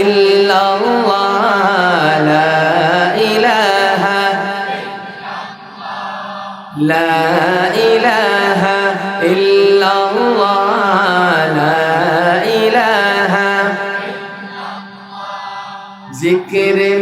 إلا الله لا إله. لا إله إلا الله لا إله. ذكر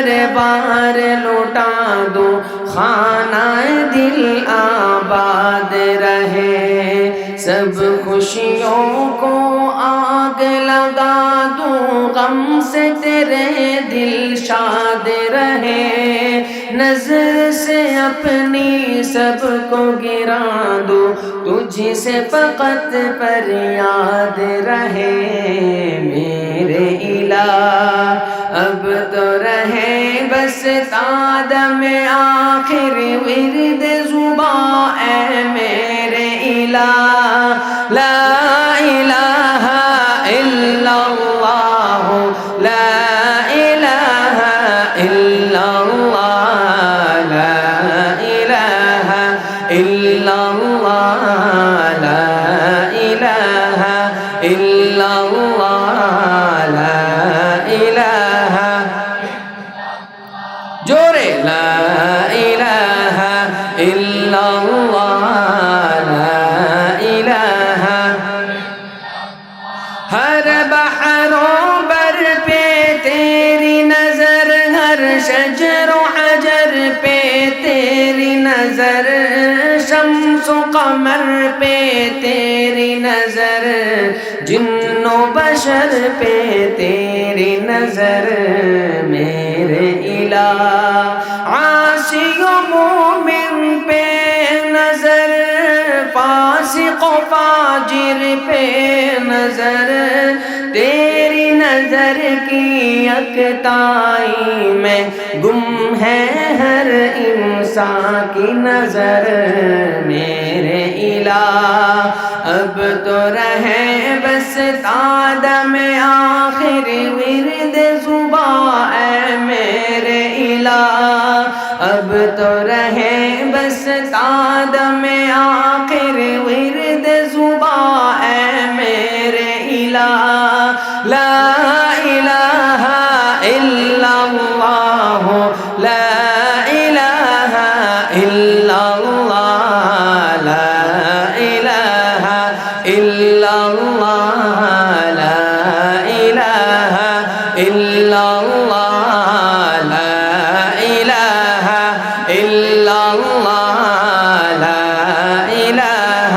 گھر بار لوٹا دوں خانہ دل آباد رہے۔ سب خوشیوں کو آگ لگا دوں غم سے تیرے دل شاد رہے۔ نظر سے اپنی سب کو گرا دو، تجھ سے فقط پر یاد رہے۔ میرے الہ، اب تو رہے بس تاد میں آخر ورد زباں اے میرے الہ لا الہ الا اللہ لا الہ الا اللہ لا الہ الا اللہ لا الہ الا اللہ لا الہ نظر شمس و قمر پہ تیری نظر جن و بشر پہ تیری نظر میرے الہ عاصی و فاسق و فاجر پہ نظر تیری نظر کی اکتائی میں گم ہے ہر انسان کی نظر میرے الہ اب تو رہے بس تاد میں آخر ورد زباں اے میرے الہ اب تو رہے بس تاد میں آخر الله لا إله إلا الله لا إله إلا الله لا إله إلا الله لا إله إلا الله لا إله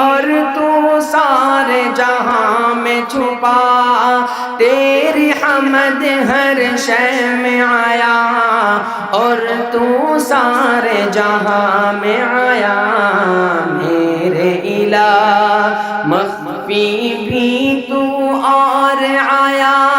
اور تو سارے جہاں میں چھپا۔ تیری حمد ہر شے میں آیا۔ اور تو سارے جہاں میں آیا۔ میرے الہ، مخفی بھی تو اور آیا۔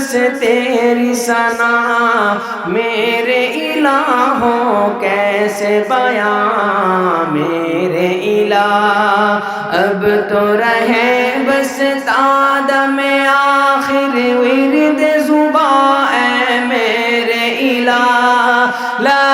سے تیری سنا میرے الہوں کیسے بیاں؟ میرے الہ، اب تو رہے بس تاد میں آخر ورد زباں۔ اے میرے الہ، لا